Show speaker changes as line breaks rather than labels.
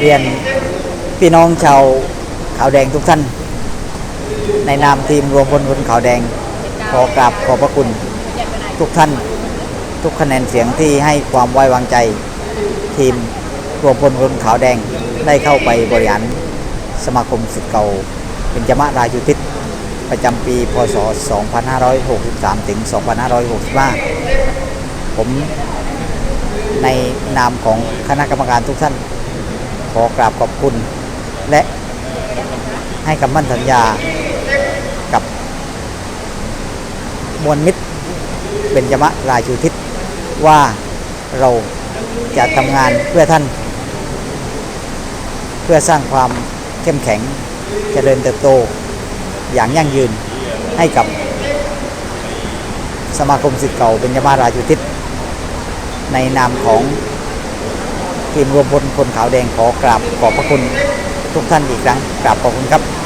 เรียนพี่น้องชาวขาวแดงทุกท่าน ในนามทีมรวมพลคนขาวแดง ขอกราบขอบพระคุณทุกท่าน ทุกคะแนนเสียงที่ให้ความไว้วางใจ ทีมรวมพลคนขาวแดงได้เข้าไปบริหารสมาคมสิทธิ์เก่าเป็นจมะรายุทิศประจำปี พศ 2563 ถึง 2565 ผมในนามของคณะกรรมการทุกท่าน ขอกราบขอบคุณ และให้คำมั่นสัญญากับ มวลมิตรเป็นจมะราชูทิศว่าเราจะทำงานเพื่อท่าน เพื่อสร้างความเข้มแข็งเจริญเติบโต อย่างยั่งยืนให้กับสมาคมสิทธิ์เก่าเป็นยมาราชุทิศในนามของ ทีมรวมพลคนขาวแดงขอกราบขอบพระคุณทุกท่านอีกครั้งกราบขอบคุณครับ
ขอบคุณครับ